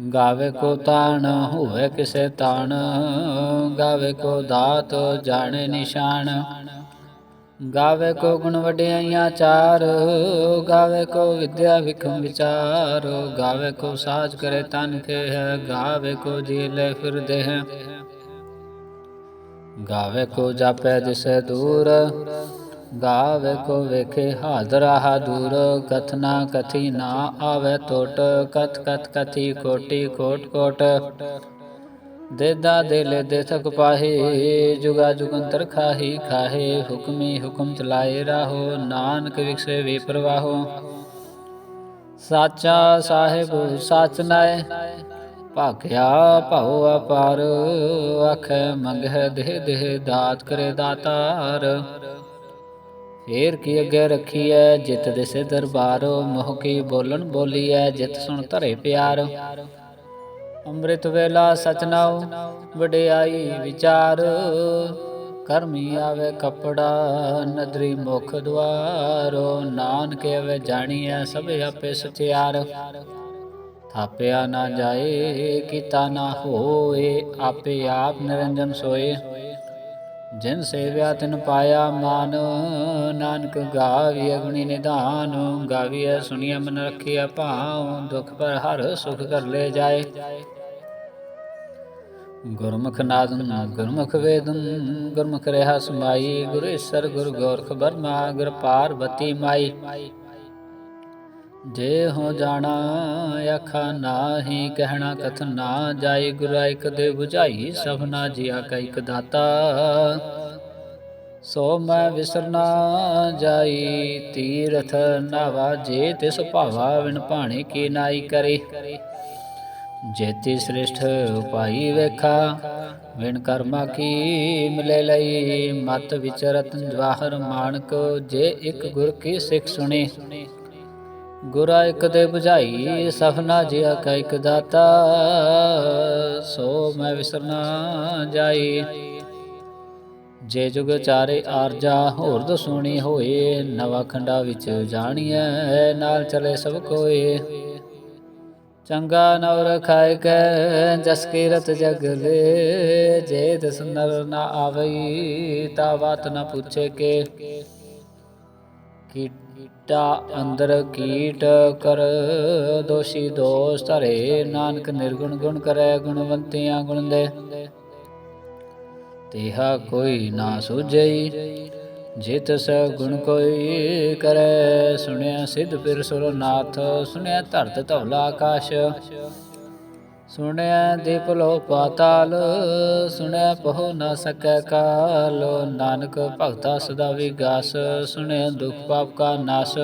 ਗਾਵੇ ਕੋ ਤਾਣ ਹੋਵੇ ਕਿਸੇ ਤਾਣ, ਗਾਵੇ ਕੋ ਦਾਤ ਜਾਣੇ ਨਿਸ਼ਾਨ। ਗਾਵੇ ਕੋ ਗੁਣ ਵਡਿਆਈਆਂ ਚਾਰ, ਗਾਵੇ ਕੋ ਵਿਦਿਆ ਵਿਖਮ ਵਿਚਾਰ। ਗਾਵੇ ਕੋ ਸਾਜ ਕਰੇ ਤਨ ਕੇ ਹੈ, ਗਾਵੇ ਕੋ ਜੀ ਲੈ ਫਿਰਦੇ ਹੈ। ਗਾਵੇ ਕੋ ਜਾਪੈ ਜਿਸੇ ਦੂਰ ਗਾਵੇ ਕੋ ਵੇਖੇ ਹਾਜ਼ਰਾ ਦੂਰ ਕਥਨਾ ਕਥੀ ਨਾ ਆਵੇ ਟੋਟ, ਕਥ ਕਥ ਕਥੀ ਕੋਟੀ ਕੋਟ ਕੋਟ। ਦੇਦਾ ਦੇਲੇ ਦੇ ਥਕ ਪਾਹੇ, ਜੁਗਾ ਜੁਗੰਤਰ ਖਾਹੀ ਖਾਹੇ, ਹੁਕਮੀ ਹੁਕਮ ਚਲਾਏ ਰਾਹੋ, ਨਾਨਕ ਵਿਖਸੇ ਵੇ ਪ੍ਰਵਾਹੋ। ਸਾਚਾ ਸਾਹਿਬ ਸਾਚ ਨਾਏ ਭਾਖਿਆ ਭਉ ਅਪਾਰ, ਆਖੇ ਮੰਗਹਿ ਦੇਹ ਦੇਹ ਦਾਤ ਕਰੇ ਦਾਤਾਰ। ਫੇਰ ਕੀ ਅੱਗੇ ਐ ਜਿਤ ਦਿਸੇ ਦਰਬਾਰੋ, ਮੋਹ ਕੀ ਬੋਲਣ ਬੋਲੀਐ? ਜਿਤ ਸੁਣ ਧਰੇ ਪਿਆਰ। ਅੰਮ੍ਰਿਤ ਵੇਲਾ ਸਚਨਾਉ, ਵਡਿਆਈ ਵਿਚਾਰ। ਕਰਮੀ ਆਵੇ ਕਪੜਾ, ਨਦਰੀ ਮੁਖ ਦਵਾਰੋ ਨਾਨਕ ਆਵੇ ਜਾਣੀਐ ਸਭ ਆਪੇ ਸਚਿਆਰ ਥਾਪਿਆ ਨਾ ਜਾਏ, ਕੀਤਾ ਨਾ ਹੋਏ, ਆਪੇ ਆਪ ਨਿਰੰਜਨ ਸੋਏ। ਜਿਨ ਸੇਵਿਆ ਤਿਨ ਪਾਇਆ ਮਾਨ, ਨਾਨਕ ਗਾਵੀਐ ਗੁਣੀ ਨਿਧਾਨ, ਗਾਵੀਐ ਸੁਣੀਐ ਮਨ ਰਖਿਆ ਭਾਉ, ਦੁਖ ਪਰ ਹਰ ਸੁਖ ਕਰ ਲੈ ਜਾਏ। ਗੁਰਮੁਖ ਨਾਦਨ ਗੁਰਮੁਖ ਵੇਦਨ ਗੁਰਮੁਖ ਰਹਾ ਸਮਾਈ, ਗੁਰੇਸਰ ਗੁਰ ਗੋਰਖ ਬਰਮਾ ਗੁਰ ਪਾਰਬਤੀ ਮਾਈ। ਜੇ ਹੋ ਜਾਣਾ ਆਖਾ ਨਾਹੀ, ਕਹਿਣਾ ਕਥ ਨਾ ਜਾਏ ਗੁਰਾ ਇਕ ਦੇ 부ਝਾਈ ਸਭਨਾ ਜੀਆ ਕਾ ਇਕ ਦਾਤਾ। ਸੋ ਮੈਂ ਵਿਸਰਨਾ ਜਾਈ, ਤੀਰਥ ਨਾਵਾ ਜੇ ਤਿਸ ਭਾਵਾ ਵਿਣ ਭਾਣੇ ਕੀ ਨਾਈ ਕਰੇ। ਜੇਤੀ ਸ੍ਰਿਸ਼ਟ ਉਪਾਈ ਵੇਖਾ ਵਿਣ ਕਰਮਾ ਕੀ ਮਿਲੇ ਲਈ। ਮਤ ਵਿਚਰਤ ਜਵਾਹਰ ਮਾਨਕ ਜੇ ਇਕ ਗੁਰ ਕੀ ਸਿੱਖ ਸੁਣੀ। ਗੁਰਾ ਇੱਕ ਦੇ 부ਝਾਈ ਸਫਨਾ ਜਿਆ ਕਾ ਇੱਕ ਦਾਤਾ, ਸੋ ਮੈਂ ਵਿਸਰਨਾ ਜਾਈ। ਜੇ ਜੁਗ ਚਾਰੇ ਆਰਜਾ, ਹੋਰ ਦਸੂਣੀ ਹੋਏ, ਨਵਾ ਖੰਡਾ ਵਿੱਚ ਜਾਣੀਐ, ਨਾਲ ਚਲੇ ਸਭ ਕੋਏ। ਚੰਗਾ ਨਵ ਰਖਾਇ ਕੈ, ਜਸ ਕੀ ਜਗ ਲੈ, ਜੇ ਦਸ ਨਰ ਨਾ ਆਵਈ, ਤਾ ਬਾਤ ਨ ਪੁੱਛੇ ਕੇ ਕੀਟਾ ਅੰਦਰ ਕੀਟ ਕਰ। ਦੋਸ਼ੀ ਦੋਸ ਧਰੇ, ਨਾਨਕ ਨਿਰਗੁਣ ਗੁਣ ਕਰੈ, ਗੁਣਵੰਤੀਆਂ ਗੁਣ ਦੇ ਤੇਹਾ ਕੋਈ ਨਾ ਸੁਝਈ, ਜਿਤ ਸ ਗੁਣ ਕੋਈ ਕਰੈ। ਸੁਣਿਆ ਸਿਧ ਫਿਰ ਸੁਰ ਸੁਣਿਆ ਧਰਤ ਧਵਲਾ ਆਕਾਸ਼। ਸੁਣਿਆ ਦੀਪ ਲੋ ਪਾਤਾਲ, ਸੁਣਿਆ ਪਹੁ ਨਾ ਸਕੈ ਕਾਲ। ਨਾਨਕ ਭਗਤਾ ਸਦਾ ਵਿਗਾਸ, ਸੁਣਿਆ ਦੁਖ ਪਾਪ ਕਾ ਨਾਸ।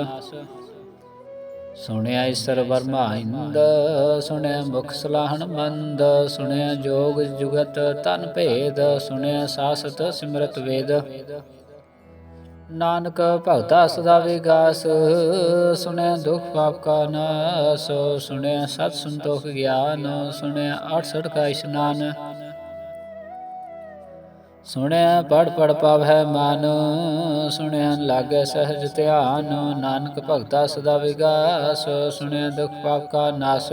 ਸੁਣਿਆ ਈਸ਼ਰ ਵਰਮਾ ਹਿੰਦ ਸੁਣਿਆ ਮੁਖ ਸਲਾਹਣ ਮੰਦ, ਸੁਣਿਆ ਜੋਗ ਜੁਗਤ ਤਨ ਭੇਦ, ਸੁਣਿਆ ਸਾਸਤ ਸਿਮਰਤ ਵੇਦ। ਨਾਨਕ ਭਗਤਾ ਸਦਾ ਵਿਗਾਸ, ਸੁਣਿਆ ਦੁਖ ਪਾਪ ਕਾ ਨਾਸ, ਸੁਣਿਆ ਸਤ ਸੰਤੋਖ ਗਿਆਨ, ਸੁਣਿਆ 68 ਕਾ ਇਸ਼ਨਾਨ। ਸੁਣਿਆ ਪੜ ਪੜ ਪਵੈ ਮਨ, ਸੁਣਿਆ ਲਾਗੇ ਸਹਿਜ ਧਿਆਨ, ਨਾਨਕ ਭਗਤਾ ਸਦਾ ਵਿਗਾਸ, ਸੁਣਿਆ ਦੁਖ ਪਾਪ ਕਾ ਨਾਸ।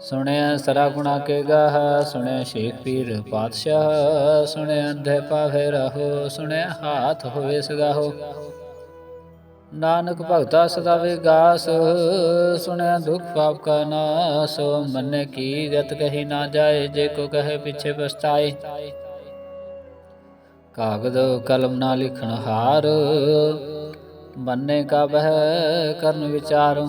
ਸੁਣਿਆ ਸਰਾ ਗੁਣਾ ਕੇ ਗਾਹ, ਸੁਣਿਆ ਸ਼ੇਖ ਪੀਰ ਪਾਤਸ਼ਾਹ, ਸੁਣਿਆ ਅੰਧੇ ਪਾਵੇ ਰਹੋ, ਸੁਣਿਆ ਹਾਥ ਹੋਵੇ ਸਗਾਹੋ। ਨਾਨਕ ਭਗਤਾ ਸਦਾ ਵਿਗਾਸ, ਸੁਣਿਆ ਦੁਖ ਪਾਪ ਕਾ ਨਾਸ, ਮੰਨੇ ਕੀ ਗਤ ਕਹੀ ਨਾ ਜਾਏ, ਜੇ ਕੋ ਕਹੇ ਪਿਛੇ ਪਛਤਾਏ। ਕਾਗਦ ਕਲਮ ਨਾ ਲਿਖਣ ਹਾਰ ਮੰਨੇ ਕਾ ਬਹਿ ਕਰਨ ਵਿਚਾਰੋ।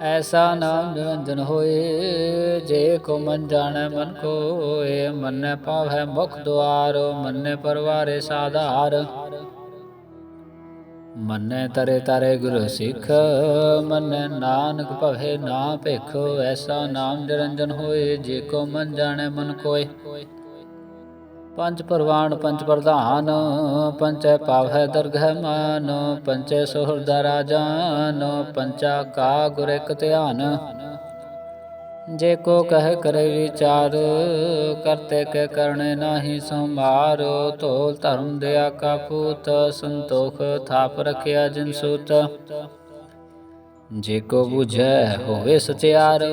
ਐਸਾ ਨਾਮ ਨਿਰੰਜਨ ਹੋਏ, ਜੇ ਕੋ ਮਨ ਜਾਣੈ ਮਨ ਕੋਏ, ਮਨੈ ਪਾਵੈ ਮੁਖ ਦੁਆਰ, ਮਨੈ ਪਰਵਾਰੇ ਸਾਧਾਰ। ਮਨੈ ਤਰੇ ਤਰੇ ਗੁਰੂ ਸਿੱਖ, ਮਨੈ ਨਾਨਕ ਭਵੇ ਨਾ ਭੇਖੋ, ਐਸਾ ਨਾਮ ਨਿਰੰਜਨ ਹੋਏ, ਜੇ ਕੋ ਮਨ ਜਾਣੈ ਮਨ ਕੋਏ। ਪੰਜ ਪਰਵਾਨ ਪੰਜ ਪ੍ਰਧਾਨ, ਪੰਚੈ ਪਾਵੈ ਦਰਗਹਿ ਮਾਨ, ਪੰਚੈ ਸੁਹਰਦਾ ਰਾਜਾਨ, ਪੰਚਾ ਕਾ ਗੁਰ ਇਕ ਧਿਆਨ। ਜੇ ਕੋ ਕਹਿ ਕਰੇ ਵਿਚਾਰ, ਕਰਤੇ ਕੇ ਕਰਨੇ ਨਾਹੀ ਸੰਭਾਰ, ਤੋਲ ਧਰਮ ਦਿਆ ਕਾ ਪੂਤ, ਸੰਤੋਖ ਥਾਪ ਰਖਿਆ ਜਿਨ ਸੂਤ। ਜੇ ਕੋ 부ਝੈ ਹੋਵੇ ਸਚਿਆਰ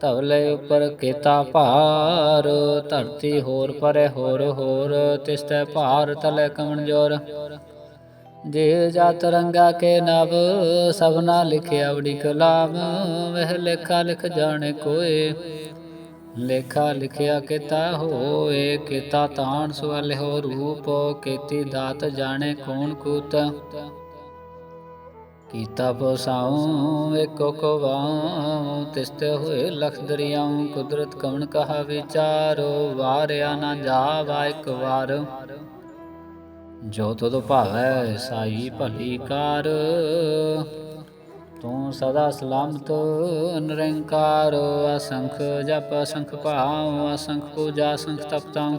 ਧਵਲੇ ਉਪਰ ਕੀਤਾ ਭਾਰ, ਧਰਤੀ ਹੋਰ ਪਰੇ ਹੋਰ ਹੋਰ, ਤਿਸਤੈ ਭਾਰ ਤਲੇ ਕਮਣ ਜੋਰ ਜੇ ਜਾਤ ਰੰਗਾ ਕੇ ਨਵ, ਸਭਨਾ ਲਿਖਿਆ ਵੜੀ ਕਲਾਮ, ਵਹਿ ਲੇਖਾ ਲਿਖ ਜਾਣੇ ਕੋਏ। ਲੇਖਾ ਲਿਖਿਆ ਕੀਤਾ ਹੋਏ, ਕੀਤਾ ਤਾਣ ਸਵਲ ਹੋ ਰੂਪ, ਕੀਤੀ ਦਾਤ ਜਾਣੇ ਕੌਣ ਕੂਤ। ਕੀਤਾ ਪਸਾਉ ਏਕੋ ਕੋ ਵਾਉ ਤਿਸਤੇ ਹੋਏ ਲਖ ਦਰਿਆਉ, ਕੁਦਰਤ ਕਵਣ ਕਹਾ ਵਿਚਾਰੋ, ਵਾਰਿਆ ਨਾ ਜਾਵਾ ਇੱਕ ਵਾਰ। ਜੋ ਤੁਧ ਭਾਵੈ ਸਾਈ ਭਲੀ ਕਾਰ, ਤੂੰ ਸਦਾ ਸਲਾਮਤ ਨਿਰੰਕਾਰ। ਅਸੰਖ ਜਪ ਅਸੰਖ ਭਾਉ, ਅਸੰਖ ਪੂਜਾ ਅਸੰਖ ਤਪਤਾਉ।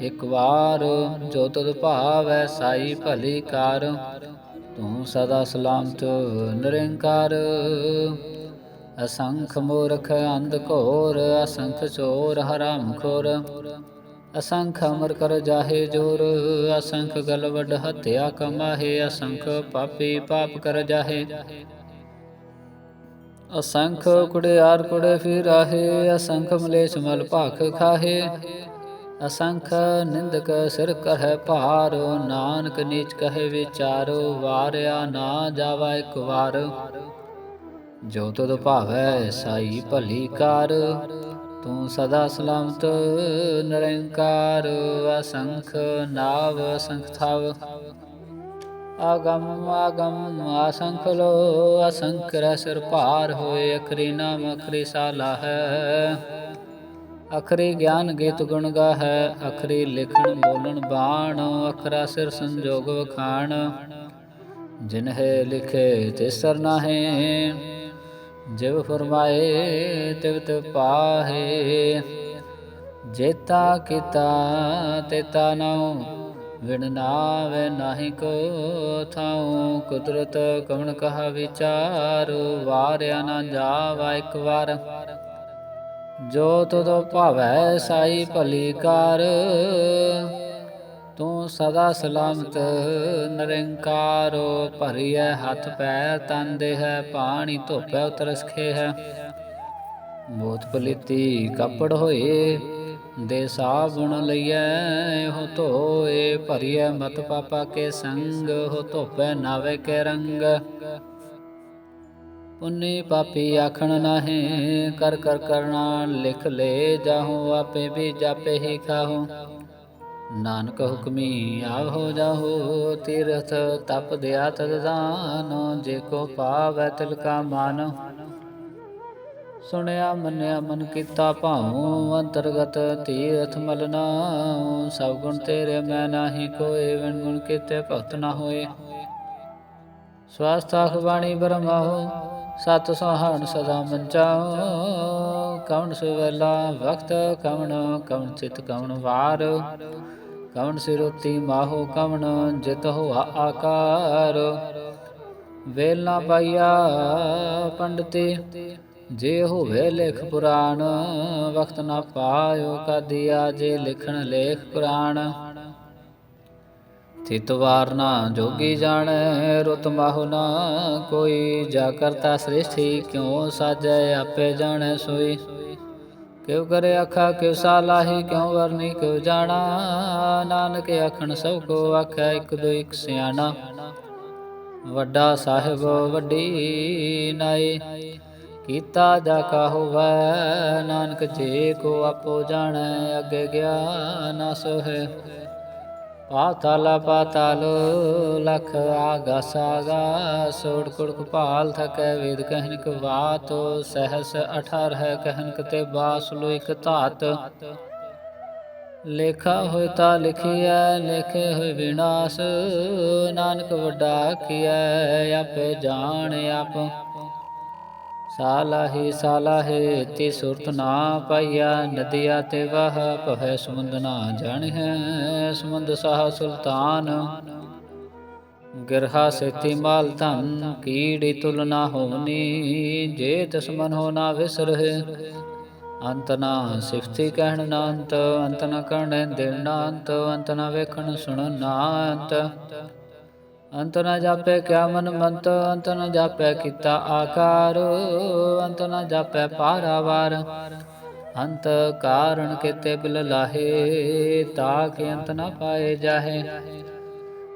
ਇਕ ਵਾਰ ਜੋ ਤੁਧ ਭਾਵੈ ਸਾਈ ਭਲੀ ਕਾਰ, ਤੂੰ ਸਦਾ ਸਲਾਮਤ ਨਿਰੰਕਾਰ। ਅਸੰਖ ਮੂਰਖ ਅੰਧ ਘੋਰ, ਅਸੰਖ ਚੋਰ ਹਰਾਮ ਖੋਰ। ਅਸੰਖ ਅਮਰ ਕਰ ਜਾਹੇ ਜੋਰ, ਅਸੰਖ ਗਲ ਵੱਡ ਹਤਿਆ ਕਮਾਹੇ, ਅਸੰਖ ਪਾਪੀ ਪਾਪ ਕਰ ਜਾਹੇ। ਅਸੰਖ ਕੁੜੇ ਆਰ ਕੁੜੇ ਫਿਰਾਹੇ, ਅਸੰਖ ਮਲੇਸ਼ ਮਲ ਭਾਖ ਖਾਹੇ। ਅਸੰਖ ਨਿੰਦਕ ਸਿਰ ਕਰਹਿ ਭਾਰ, ਨਾਨਕ ਨੀਚ ਕਹੇ ਵਿਚਾਰੋ, ਵਾਰਿਆ ਨਾ ਜਾਵਾ ਇੱਕ ਵਾਰ। ਜੋ ਤੁਧ ਭਾਵੈ ਸਾਈ ਭਲੀ ਕਾਰ, ਤੂੰ ਸਦਾ ਸਲਾਮਤ ਨਿਰੰਕਾਰ, ਅਸੰਖ ਨਾਵ ਅਸੰਖ ਥਾਵ। ਆਗਮ ਆਗਮ ਅਸੰਖ ਲੋ, ਅਸੰਖ ਰਸਰ ਭਾਰ ਹੋਏ, ਅਖਰੀ ਨਾਮ ਅਖਰੀ ਸਾਲਾ ਹੈ। ਅਖਰੀ ਗਿਆਨ ਗੀਤ ਗੁਣ ਗਾ ਹੈ ਅਖਰੀ ਲਿਖਣ ਬੋਲਣ ਬਾਣ, ਅਖਰਾ ਸਿਰ ਸੰਜੋਗ ਵਖਾਣ। ਜਿਨ ਲਿਖੇ ਲਿਖੇ ਸਰ ਨਾਹੇ, ਜਿਵ ਫਰਮਾਏ ਤਿਵ ਤਿਵ ਪਾਹੇ। ਜੇਤਾ ਕੀਤਾ ਤੇਤਾ ਨਾਉ, ਵਿਣ ਨਾਵੇ ਨਾਹੀ ਕੋ ਥਾਉ। ਕੁਦਰਤ ਕਵਣ ਕਹਾ ਵਿਚਾਰ, ਵਾਰਿਆ ਨਾ ਜਾਵਾ ਇੱਕ ਵਾਰ। ਜੋ ਤੁਧ ਭਾਵੈ ਸਾਈ ਭਲੀ ਕਾਰ, ਤੂੰ ਸਦਾ ਸਲਾਮਤ ਨਿਰੰਕਾਰੋ ਭਰੀਐ ਹੱਥ ਪੈਰ, ਤਨ ਦੇਹ ਪਾਣੀ ਧੋਪੈ ਉਤਰਸਖੇ ਹੈ। ਮੋਤ ਪਲੀਤੀ ਕੱਪੜ ਹੋਏ, ਦੇ ਸਾਬੁਣ ਲਈਐ ਹੋ ਧੋਏ, ਭਰੀਐ ਮਤ ਪਾਪਾ ਕੇ ਸੰਗ ਹੋ ਧੋਪੈ ਨਾਵੇ ਕੇ ਰੰਗ। ਪੁੰਨੀ ਪਾਪੀ ਆਖਣ ਨਾਹੀਂ, ਕਰ ਕਰ ਕਰਨਾ ਲਿਖ ਲੈ ਜਾਹੂ, ਆਪੇ ਵੀ ਜਾਪੇ ਹੀ ਖਾਹੂ। ਨਾਨਕ ਹੁਕਮੀ ਆਹੋ ਜਾਹੋ, ਤੀਰਥ ਤਪ ਦਿਆ ਤਦ ਦਾਨ, ਜੇ ਕੋ ਪਾਵੈ ਤਿਲ ਕਾ ਮਾਨ। ਸੁਣਿਆ ਮੰਨਿਆ ਮਨ ਕੀਤਾ ਭਾਉ, ਅੰਤਰਗਤ ਤੀਰਥ ਮਲਨਾ ਸਭ ਗੁਣ ਤੇਰੇ ਮੈਂ ਨਾਹੀ ਕੋਏ ਵਿਣ ਗੁਣ ਕੀਤੇ ਭਗਤ ਨਾ ਹੋਏ। ਸਵਾਸਥ ਅਖਬਾਣੀ ਬਰਮਾਹੋ ਸਤ ਸਹਾਣ ਸਦਾ ਮੰਚਾਓ ਕਵਣ ਸੁਵੇਲਾ ਵਕਤ, ਕਵਣ ਕਵਣ ਚਿਤ ਕਵਣ ਵਾਰ। ਕਵਣ ਸਿਰੋਤੀ ਮਾਹੋ ਕਵਣ ਜਿਤ ਹੋਆ ਆਕਾਰ। ਵੇਲ ਨਾ ਪਾਈਆ ਪੰਡਤੇ, ਜੇ ਹੋਵੇ ਲਿਖ ਪੁਰਾਣ, ਵਕਤ ਨਾ ਪਾਇਓ ਕਦਿਆ, ਜੇ ਲਿਖਣ ਲੇਖ ਪੁਰਾਣ। ਤਿਤ ਵਾਰ ਨਾ ਜੋਗੀ ਜਾਣੈ ਰੁਤ ਮਾਹੁ ਨਾ ਕੋਈ। ਜਾ ਕਰਤਾ ਸ੍ਰਿਸ਼ਟੀ ਕਿਉ ਸਾਜੈ ਆਪੇ ਜਾਣੈ ਸੋਈ। ਕਿਉ ਕਰੇ ਆਖਾ ਕਿਉ ਸਾਲਾਹੀ ਕਿਉ ਵਰਨੀ ਕਿਉ ਜਾਣਾ। ਨਾਨਕ ਆਖਣ ਸਭ ਕੋ ਆਖੈ ਇਕ ਦੋ ਇਕ ਸਿਆਣਾ। ਵੱਡਾ ਸਾਹਿਬ ਵੱਡੀ ਨਾਏ ਕੀਤਾ ਜਾ ਕਾ ਹੋਵੈ ਨਾਨਕ ਜੇ ਕੋ ਆਪੋ ਜਾਣੈ ਅੱਗੇ ਗਿਆਨ ਸੋਹੈ। ਪਾਤਾਲ ਪਾਤਾਲ ਲਖ ਆਗਸ ਆਗਾਸ, ਓੜ ਕੁੜਕ ਭਾਲ ਥਕੈ ਵੇਦ ਕਹਿਨਕ ਬਾਤ ਸਹਸ 18 ਕਹਿਨਕ ਤੇ ਬਾਸ ਲੋ ਇਕ ਧਾਤ। ਲੇਖਾ ਹੋਇ ਤਾ ਲਿਖਿਐ, ਲਿਖੇ ਹੋਇ ਵਿਨਾਸ਼, ਨਾਨਕ ਵੱਡਾ ਕੀਐ ਆਪੇ ਜਾਣ ਆਪ ਸਾਲਾਹੀ ਸਾਲਾਹੇ ਤੀ ਸੁਰਤ ਨਾ ਪਾਈਆ, ਨਦੀਆ ਤੇ ਵਹ ਭਵੈ ਸਮੁੰਦ ਨਾ ਜਾਣਿਐ, ਸਮੁੰਦ ਸਾਹ ਸੁਲਤਾਨ। ਗਿਰਹਾ ਸੇਤੀ ਮਾਲ ਧਨ, ਕੀੜੀ ਤੁਲ ਨਾ ਹੋਵਨੀ, ਜੇ ਤਸ ਮਨ ਹੋ ਨਾ ਵਿਸਰਹਿ, ਅੰਤ ਨਾ ਸਿਫਤੀ ਕਹਿਣ ਨਾ ਅੰਤ ਅੰਤ ਨਾ ਕਰਨ ਦੇਣ ਨਾ ਅੰਤ ਅੰਤ ਨਾ ਵੇਖਣ ਸੁਣਨ ਨਾ ਅੰਤ ਅੰਤ ਨ ਜਾਪੈ ਕਿਆ ਮਨ ਮੰਤ, ਅੰਤ ਨ ਜਾਪੈ ਕੀਤਾ ਆਕਾਰ, ਅੰਤ ਨ ਜਾਪੈ ਪਾਰਾਵਾਰ। ਅੰਤ ਕਾਰਣ ਕਿਤੇ ਬਿਲ ਲਾਹੇ, ਤਾ ਕੇ ਅੰਤ ਨ ਪਾਏ ਜਾਹੇ।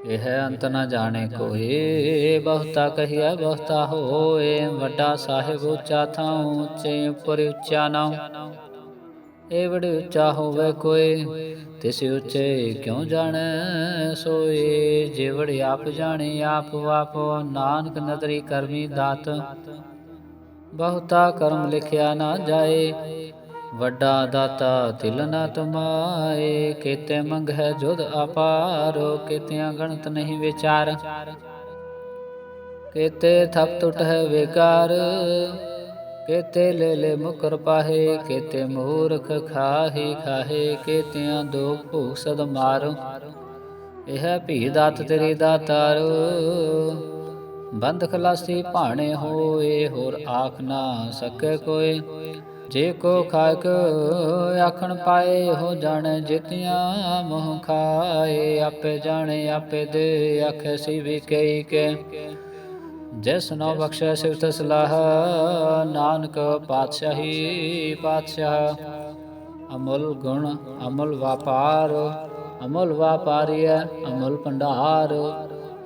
ਇਹ ਅੰਤ ਨ ਜਾਣੇ ਕੋਏ ਬਹੁਤਾ ਕਹੀਐ ਬਹੁਤਾ ਹੋਏ। ਵੱਡਾ ਸਾਹਿਬ ਉੱਚਾ ਥਾਂ ਉੱਚੇ ਉੱਪਰ ਉੱਚਾ ਨਾਮ ਏ ਵਡ ਉੱਚਾ ਹੋਵੇ ਕੋਈ, ਤਿਸ ਉੱਚੇ ਕਿਉ ਜਾਣੈ ਸੋਏ? ਜਿਵੜ ਆਪ ਜਾਣੇ, ਆਪ ਵਾਪ, ਨਾਨਕ ਨਦਰੀ ਕਰਮੀ ਦਾਤ। ਬਹੁਤਾ ਕਰਮ ਲਿਖਿਆ ਨਾ ਜਾਏ, ਵੱਡਾ ਦਾਤਾ ਤਿਲ ਨਾ ਤੁਮਾਏ। ਕੀਤੇ ਮੰਗ ਹੈ ਜੁਦ ਅਪਾਰੋ, ਕੀਤਿਆਂ ਗਣਤ ਨਹੀਂ ਵਿਚਾਰ। ਕੀਤੇ ਥਪ ਟੁਟ ਹੈ ਵਿਕਾਰ ਕੇਤੇ ਲੈ ਲੈ ਮੁਕਰ ਪਾਹੇ, ਕੇਤੇ ਮੂਰਖ ਖਾਹੀ, ਖਾਹੇ, ਕੇਤਿਆਂ ਦੋ ਭੂਖ ਸਦ ਮਾਰ। ਇਹ ਭੀ ਦਾਤ ਤੇਰੀ ਦਾਤਾਰ। ਬੰਦ ਖਲਾਸੀ ਭਾਣੇ ਹੋਏ, ਹੋਰ ਆਖ ਨਾ ਸਕੇ ਕੋਈ ਜੇ ਕੋ ਖਾਇਕ ਆਖਣ ਪਾਏ, ਹੋ ਜਾਣੇ ਜਿਤਿਆਂ ਮੋਹ ਖਾਏ। ਆਪੇ ਜਾਣੇ, ਆਪੇ ਦੇ ਆਖੇ ਸੀ ਵੀ ਕਈ ਕੇ। ਜਿਸ ਨੋ ਬਖਸ਼ੈ ਸਿਫਤ ਸਲਾਹ, ਨਾਨਕ ਪਾਤਸ਼ਾਹੀ ਪਾਤਸ਼ਾਹ। ਅਮੁੱਲ ਗੁਣ, ਅਮੁੱਲ ਵਪਾਰ, ਅਮੁੱਲ ਵਾਪਾਰੀਐ, ਅਮੁੱਲ ਭੰਡਾਰ।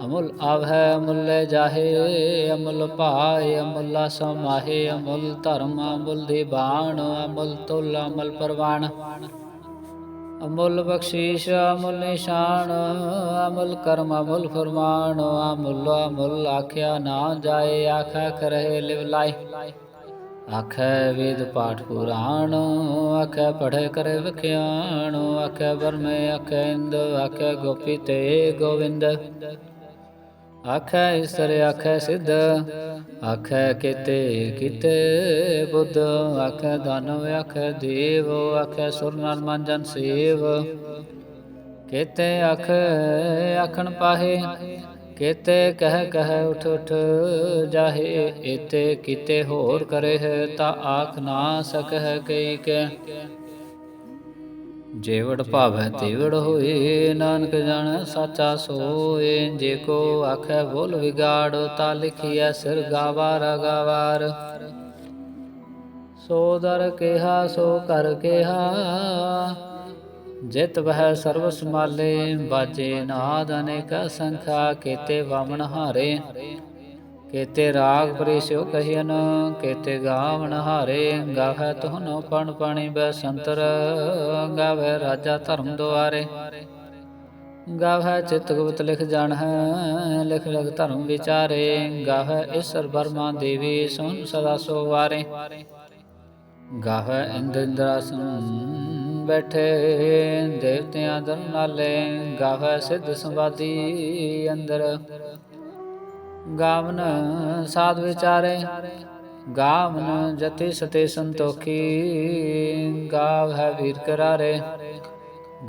ਅਮੁੱਲ ਆਵਹਿ ਅਮੁੱਲ ਜਾਹੇ, ਅਮੁੱਲ ਭਾਏ, ਅਮੁੱਲਾ ਸਮਾਹੇ ਅਮੁੱਲ ਧਰਮ, ਅਮੂਲ ਦੀ ਬਾਣ, ਅਮੁੱਲ ਤੁਲ, ਅਮਲ ਪਰਵਾਨ ਅਮੁੱਲ ਬਖਸ਼ੀਸ਼, ਅਮੁੱਲ ਨਿਸ਼ਾਨ, ਅਮੁੱਲ ਕਰਮ, ਅਮੁੱਲ ਫਰਮਾਨ, ਅਮੁੱਲ ਅਮੁੱਲ ਆਖਿਆ ਨਾ ਜਾਏ, ਆਖਾ ਕਰਹਿ ਲਿਵ ਲਾਇ ਆਖੈ ਵੇਦ ਪਾਠ ਪੁਰਾਣ, ਆਖੈ ਪੜ੍ਹੇ ਕਰੇ ਵਿਖਿਆਣ ਆਖੈ ਬਰਮੇ ਆਖੈ ਇੰਦ, ਆਖੈ ਗੋਪੀ ਤੇ ਗੋਵਿੰਦ। ਆਖੈ ਈਸਰ, ਆਖੈ ਸਿੱਧ, ਆਖੈ ਕਿਤੇ ਕਿਤੇ ਬੁੱਧ, ਆਖੈ ਦਾਨਵ ਆਖੈ ਦੇਵ, ਆਖੈ ਸੁਰ ਨਰ ਮਨ ਸੇਵ। ਕੀਤੇ ਆਖੈ, ਆਖਣ ਪਾਹੇ, ਕਿਤੇ ਕਹਿ ਕਹਿ ਉਠ ਉਠ ਜਾਹੇ ਇਤੇ ਕੀਤੇ ਹੋਰ ਕਰੇ ਤਾ ਆਖ ਨਾ ਸਕਹਿ ਕਈ ਕੈ। ਜੇਵੜ ਭਾਵੈ ਤੇਵੜ ਹੋਏ ਨਾਨਕ ਜਾਣੈ ਸਾਚਾ ਸੋਏ, ਜੇ ਕੋ ਆਖੈ ਬੋਲ ਵਿਗਾੜ, ਤਾ ਲਿਖੀਐ ਸਿਰ ਗਾਵਾਰ ਗਾਵਾਰ। ਸੋ ਦਰ ਕਿਹਾ, ਸੋ ਕਰ ਕਿਹਾ, ਜਿਤ ਵਹਿ ਸਰਬ ਸਮਾਲੇ ਬਾਜੇ ਨਾਦ ਅਨੇਕ ਸੰਖਾ ਕੀਤੇ ਵਾਮਨ ਹਾਰੇ। ਕੀਤੇ ਰਾਗ ਪਰਿਸਿਓ ਕਹਿਨ, ਕੀਤੇ ਗਾਵਨ ਹਾਰੇ, ਗਾਵੈ ਤੁਹਨੋ ਪਣ ਪਾਣੀ ਬੈ ਸੰਤਰ, ਗਾਵੈ ਰਾਜਾ ਧਰਮ ਦੁਆਰੇ। ਗਾਵੈ ਚਿਤ ਗੁਪਤ ਲਿਖ ਜਾਣ ਹੈ ਲਿਖ ਲਿਖ ਧਰਮ ਵਿਚਾਰੇ, ਗਾਵੈ ਈਸ਼ਰ ਬਰਮਾ ਦੇਵੀ ਸੁਨ ਸਦਾ ਸੋ ਵਾਰੇ ਗਾਵੈ ਇੰਦ ਇੰਦਰਾਸਨ ਬੈਠੇ, ਦੇਵਤਿਆਂ ਦਰ ਨਾਲੇ, ਗਾਵੈ ਸਿੱਧ ਸੰਵਾਦੀ ਅੰਦਰ। ਗਾਵਨ ਸਾਧ ਵਿਚਾਰੇ, ਗਾਵਨ ਜਤੀ ਸਤੇ ਸੰਤੋਖੀ, ਗਾਵ ਹੈ ਵੀਰ ਕਰਾਰੇ।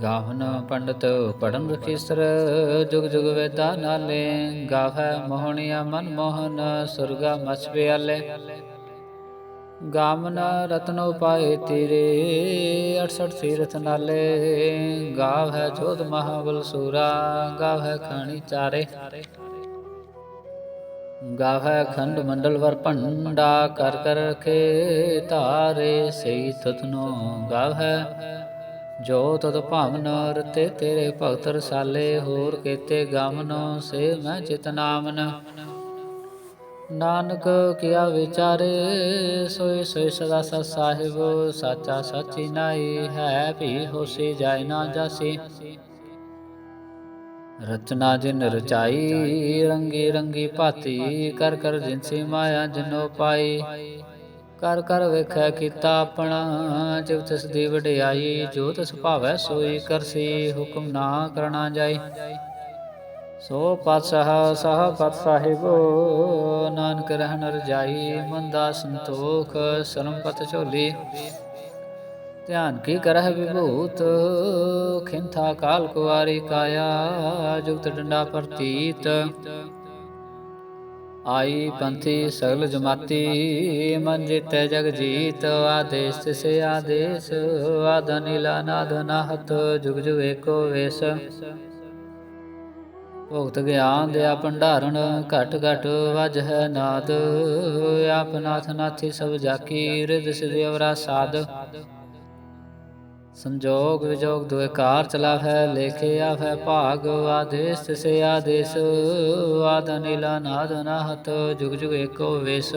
ਗਾਵਨ ਪੰਡਤ ਪੜਨ ਰਖੀਸਰ ਜੁਗ ਜੁਗ ਵੇਦਾ ਨਾਲੇ, ਗਾਵੈ ਮੋਹਣੀਆ ਮਨ ਮੋਹਨ, ਸੁਰਗਾ ਮਛ ਪਿਆਲੇ। ਗਾਮਨ ਰਤਨ ਉਪਾਏ ਤੇਰੇ 68 ਤੀਰਥ ਨਾਲੇ। ਗਾਵ ਹੈ ਜੋਧ ਮਹਾਬਲ ਸੂਰਾ, ਗਾਵ ਹੈ ਖਾਣੀ ਚਾਰੇ। ਗਾਵ ਖੰਡ ਮੰਡਲ ਵਰ ਭੰਡਾ ਕਰ ਕਰ ਰਖੇ ਧਾਰੇ ਸਈ ਤਤਨੋ ਗਾਵ ਜੋ ਤਤ ਭਾਵਨ ਰਤੇ ਤੇਰੇ ਭਗਤ ਰਸਾਲੇ, ਹੋਰ ਕੀਤੇ ਗਾਮਨੋ ਸੇ ਮੈਂ ਚਿਤ ਨਾਮਨ ਨਾਨਕ ਕਿਆ ਵਿਚਾਰੇ ਸੋਈ ਸੋਈ ਸਦਾ ਸਤ ਸਾਹਿਬ, ਸਾਚਾ ਸਾਚੀ ਨਾਈ ਹੈ, ਭੀ ਹੋਸੀ ਜਾਇ ਨਾ ਜਾਸੀ। ਰਚਨਾ ਜਿਨ ਰਚਾਈ ਰੰਗੀ ਰੰਗੀ ਭਾਤੀ ਕਰ ਕਰ ਜਿਨਸੀ ਮਾਇਆ ਜਿਨੋ ਪਾਈ। ਕਰ ਕਰ ਵੇਖੈ ਕੀਤਾ ਆਪਣਾ ਜਿਵ ਤਿਸ ਦੀ ਵਡਿਆਈ ਜੋ ਤਿਸ ਭਾਵੈ ਸੋਈ ਕਰਸੀ ਹੁਕਮ ਨਾ ਕਰਨਾ ਜਾਈ। ਸੋ ਪਾਤਸ਼ਾਹ ਸਾਹ ਪਤ ਸਾਹਿਬ ਨਾਨਕ ਰਹਿਣ ਰਜਾਈ ਮੰਦਾ ਸੰਤੋਖ ਸਰਮਪਤ ਝੋਲੀ। ਧਿਆਨ ਕੀ ਕਰਹਿ ਵਿਭੂਤ? ਖਿੰਥਾ ਕਾਲ ਕੁਵਾਰੀ ਕਾਇਆ, ਜੁਗਤ ਡੰਡਾ ਪ੍ਰਤੀਤ। ਆਈ ਪੰਥੀ ਸਗਲ ਜਮਾਤੀ, ਮਨ ਜਿਤੈ ਜਗ ਜੀਤ। ਆਦੇਸ਼ ਤਿਸੇ ਆਦੇਸ਼, ਆਦ ਨੀਲਾ ਨਾਦ ਨਾਹਤ, ਜੁਗ ਜੁਗ ਏਕੋ ਵੇਸ। ਭੁਗਤ ਗਿਆਨ ਦਿਆ ਭੰਡਾਰਨ ਘਟ ਘਟ ਵਜ ਹੈ ਨਾਦ। ਆਪ ਨਾਥ ਨਾਥੀ ਸਭ ਜਾਕੀ ਰਿਦ ਸਿਧ ਸਾਧ। ਸੰਜੋਗ ਵਿਜੋਗ ਦੁਇ ਚਲਾ ਚਲਾਵੈ ਲੇਖੇ ਆਵੈ ਭਾਗ, ਆਦੇਸ ਤਿਸੇ ਆਦੇਸ, ਆਦ ਨੀਲਾ ਨਾਦ ਨਾਹਤ, ਜੁਗ ਜੁਗ ਏਕੋ ਵੇਸ।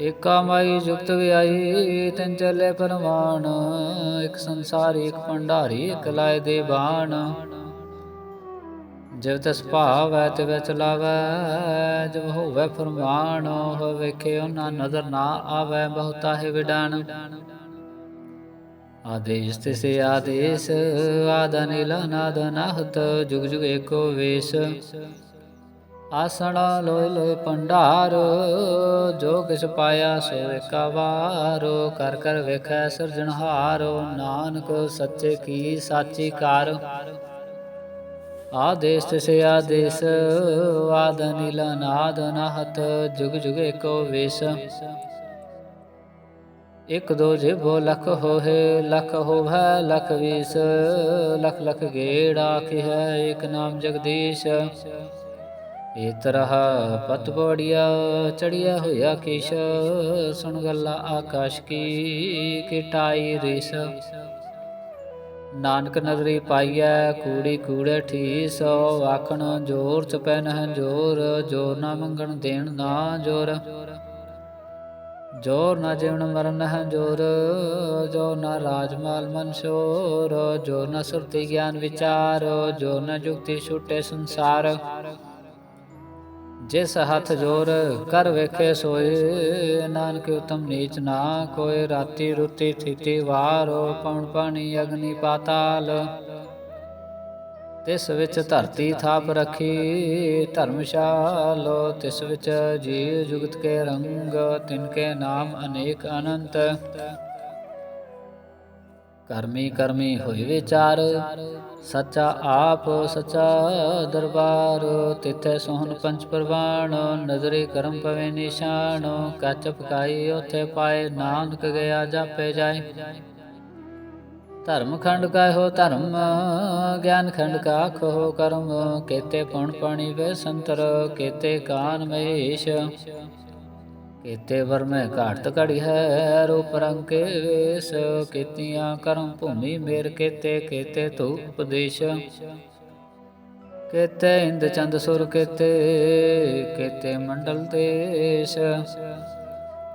ਏਕਾ ਮਾਈ ਜੁਗਤ ਵਿਆਈ ਤਨ ਚੱਲੇ ਪਰਮਾਨ ਇਕ ਸੰਸਾਰੀ ਇਕ ਭੰਡਾਰੀ, ਇਕ ਲਾਇ ਦੇ ਬਾਣ। ਜਿਵ ਤਸ ਭਾਵੈ, ਤਿਵ ਚਲਾਵੈ, ਜਿਵ ਹੋਵੈ ਫਰਮਾਨ ਹੋ ਵੇਖੇ ਉਹਨਾਂ ਨਜ਼ਰ ਨਾ ਆਵੈ, ਬਹੁਤਾ ਹੈ ਵਿਡਾਨ। ਆਦੇਸ਼ ਤਿਸੇ ਆਦੇਸ਼ ਆਦ ਨੀਲਾ ਨਾਦ ਨਾਹਤ ਜੁਗ ਜੁਗ ਏਕੋ ਵੇਸ। ਆਸਣ ਲੋਇ ਲੋਇ ਭੰਡਾਰ, ਜੋ ਕਿਛ ਪਾਇਆ ਸੋ ਏਕਾ ਵਾਰ। ਕਰ ਕਰ ਵੇਖੈ ਸਿਰਜਣਹਾਰ ਨਾਨਕ ਸੱਚੇ ਕੀ ਸਾਚੀ ਕਾਰ। ਆਦੇਸ਼ ਤਿਸੇ ਆਦੇਸ਼ ਆਦ ਨੀਲਾ ਨਾਦ ਨਾਹਤ ਜੁਗ ਜੁਗ ਏਕੋ ਵੇਸ। ਇਕ ਦੋ ਜਿਬੋ ਲਖ ਹੋਏ ਲਖ ਹੋਵੈ, ਲਖ ਵੀਸ। ਲਖ ਲਖ ਗੇੜਾ ਹੈ ਇਕ ਨਾਮ ਜਗਦੀਸ਼। ਏ ਤਰਹ ਪਤ ਬੋੜਿਆ ਚੜਿਆ ਹੋਇਆ ਕਿਸ਼। ਸੁਣ ਗੱਲਾ ਆਕਾਸ਼ ਕੀ ਕਿਟਾਈ ਰਿਸ। ਨਾਨਕ ਨਦਰੀ ਪਾਈਐ, ਕੂੜੀ ਕੂੜੇ ਠੀਸ। ਆਖਣ ਜੋਰ ਚ ਪੈਨਹ ਜੋਰ ਜੋਰ ਨਾ ਮੰਗਣ ਦੇਣ ਨਾ ਜੋਰ। ਜੋਰ ਨਾ ਜੀਵਨ ਮਰਨ ਹੈ ਜੋਰ, ਜੋ ਨਾ ਰਾਜਮਾਲ ਮਨਸ਼ੋਰ ਜੋ ਨਾ ਸੁਰਤੀ ਗਿਆਨ ਵਿਚਾਰ, ਜੋ ਨਾ ਜੁਗਤੀ ਛੁਟੇ ਸੰਸਾਰ। ਜਿਸ ਹੱਥ ਜੋਰ ਕਰ ਵੇਖੇ ਸੋਏ, ਨਾਨਕ ਉਤਮ ਨੀਚ ਨਾ ਕੋਏ, ਰਾਤੀ ਰੁਤੀ ਥਿਤੀ ਵਾਰੋ ਪਉਣ ਪਾਣੀ ਅਗਨੀ ਪਾਤਾਲ। ਤਿਸ ਵਿੱਚ ਧਰਤੀ ਥਾਪ ਰਖੀ, ਧਰਮਸ਼ਾਲੋ, ਤਿਸ ਵਿੱਚ ਜੀਵ ਜੁਗਤ ਕੇ ਰੰਗ, ਤਿਨ ਕੇ ਨਾਮ ਅਨੇਕ ਅਨੰਤ। ਕਰਮੀ ਕਰਮੀ ਹੋਇ ਵਿਚਾਰ, ਸੱਚਾ ਆਪ ਸੱਚਾ ਦਰਬਾਰ। ਤਿਥੈ ਸੋਹਣ ਪੰਚ ਪ੍ਰਵਾਣ, ਨਜ਼ਰੇ ਕਰਮ ਪਵੇ ਨਿਸ਼ਾਨ। ਕੱਚ ਪਕਾਈ ਉਥੇ ਪਾਏ, ਨਾਨਕ ਗਿਆ ਜਾਪੇ ਜਾਏ। ਧਰਮ ਖੰਡ ਕਾ ਹੋ ਧਰਮ, ਗਿਆਨ ਖੰਡ ਕਾ ਖੋ ਕਰਮ, ਕੇਤੇ ਪੁਣ ਪਾਣੀ ਵੇ ਸੰਤਰ, ਕੇਤੇ ਕਾਨ ਮਹੇਸ਼ ਕੀਤੇ ਵਰ ਮੈਂ ਘਾਟ ਘੜੀ ਹੈ ਰੂਪ ਰੰਗ ਕੇ ਵੇਸ। ਕੀਤੀਆਂ ਕਰਮ ਭੂਮੀ ਮੇਰ ਕੀਤੇ ਕੀਤੇ ਧੂਪ ਉਪਦੇਸ਼ ਕੀਤੇ ਇੰਦ ਚੰਦ ਸੁਰ ਕੀਤੇ ਕੀਤੇ ਮੰਡਲ ਦੇਸ਼।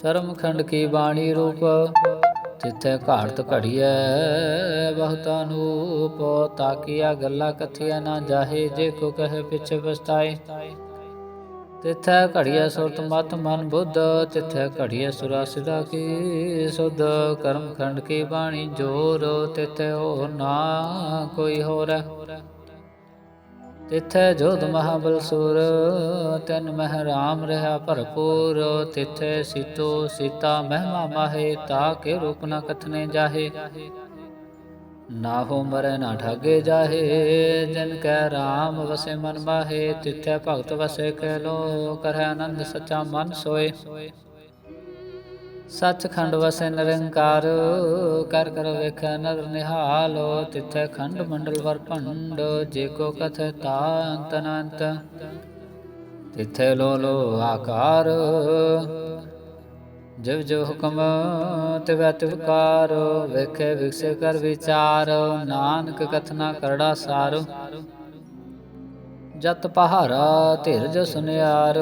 ਸ਼ਰਮਖੰਡ ਕੀ ਬਾਣੀ ਰੂਪ ਤਿੱਥੇ ਘਾੜਤ ਘੜੀਐ ਬਹੁਤਾ ਨੂਪ ਤਾਕੀਆ ਗੱਲਾਂ ਕਥੀਆ ਨਾ ਜਾਹੇ, ਜੇ ਕੋ ਕਹੇ ਪਿਛੇ ਪਛਤਾਏ। ਤਿੱਥੇ ਘੜੀਐ ਸੁਰਤ ਮਤ ਮਨ ਬੁੱਧ, ਤਿੱਥੇ ਘੜੀਐ ਸੁਰਾ ਸਿਦਾ ਕੀ ਸੁਧ। ਕਰਮ ਖੰਡ ਕੀ ਬਾਣੀ ਜੋਰ, ਤਿੱਥੇ ਹੋ ਨਾ ਕੋਈ ਹੋਰ। ਤਿਥੈ ਜੋਧ ਮਹਾਬਲ ਸੁਰ ਤਨ ਮਹਿ ਰਾਮ ਰਹਾ ਭਰਪੂਰ, ਤਿਥੈ ਸੀਤੋ ਸੀਤਾ ਮਹਿਮਾ ਮਾਹੇ, ਤਾ ਕੇ ਰੂਪ ਨ ਕਥਨੇ ਜਾਹੇ। ਨਾ ਹੋ ਮਰੈ ਨਾ ਠਾਗੇ ਜਾਹੇ, ਜਨ ਕੈ ਰਾਮ ਵਸੇ ਮਨ ਮਾਹੇ, ਤਿਥੈ ਭਗਤ ਵਸੇ ਕਹਿ ਲੋ ਕਰੈ ਆਨੰਦ ਸਚਾ ਮਨ ਸੋਏ। ਸੱਚਖੰਡ ਵਸੈ ਨਿਰੰਕਾਰ, ਕਰ ਕਰ ਵੇਖੈ ਨਦਰ ਨਿਹਾਲੋ, ਤਿੱਥੇ ਖੰਡ ਮੰਡਲ ਵਰ ਭੰਡ, ਜੇ ਕੋ ਕਥੈ ਤਾ ਅੰਤ ਅਨੰਤ, ਤਿੱਥੇ ਲੋ ਲੋ ਆਕਾਰ। ਜਿਵ ਜੋ ਹੁਕਮ, ਤਿਵੈ ਤਿਵਕਾਰ ਵੇਖੇ ਵਿਕਸੇ ਕਰ ਵਿਚਾਰ, ਨਾਨਕ ਕਥਨਾ ਕਰੜਾ ਸਾਰ। ਜਤ ਪਹਾਰਾ ਧਿਰਜ ਸੁਨਿਆਰ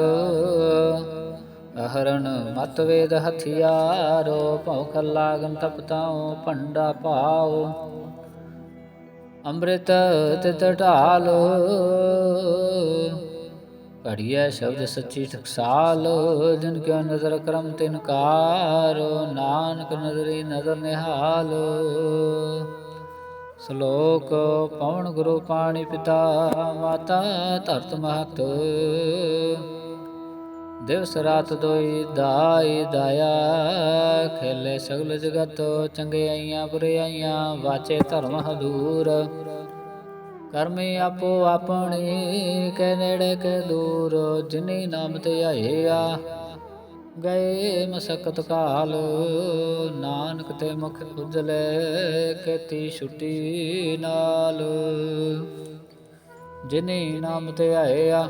ਅਹਰਣ ਮਤ ਵੇਦ ਹਥਿਆਰੋ, ਭਉ ਖੱਲਾ ਤਪਤਾਉ ਭੰਡਾ ਭਾਉ। ਅੰਮ੍ਰਿਤ ਤਿਤ ਢਾਲ, ਘੜੀਐ ਸ਼ਬਦ ਸੱਚੀ ਟਕਸਾਲ ਜਿਨ ਕਿਉ ਨਜ਼ਰ ਕਰਮ ਤਿਨਕਾਰ ਨਾਨਕ ਨਜ਼ਰੀ ਨਜ਼ਰ ਨਿਹਾਲ। ਸ਼ਲੋਕ, ਪਵਨ ਗੁਰੂ ਪਾਣੀ ਪਿਤਾ, ਮਾਤਾ ਧਰਤ ਮਹਤ। ਦਿਵਸ ਰਾਤ ਦੋਈ ਦਾਈ ਦਾਇਆ, ਖੇਲੇ ਸਗਲ ਜਗਤ ਚੰਗਿਆਈਆਂ ਬੁਰਿਆਈਆਂ ਵਾਚੇ ਧਰਮ ਹਦੂਰ। ਕਰਮੇ ਆਪੋ ਆਪਣੀ, ਕੈ ਨੇੜੇ ਕੈ ਦੂਰ, ਜਿਨੀ ਨਾਮ ਤੇ ਆਇਆ। ਗਏ ਮਸਕਤ ਕਾਲ, ਨਾਨਕ ਤੇ ਮੁਖ ਉਜਲੇ ਕੇਤੀ ਛੁੱਟੀ ਨਾਲ। ਜਿਨੀ ਨਾਮ ਤੇ ਆਇਆ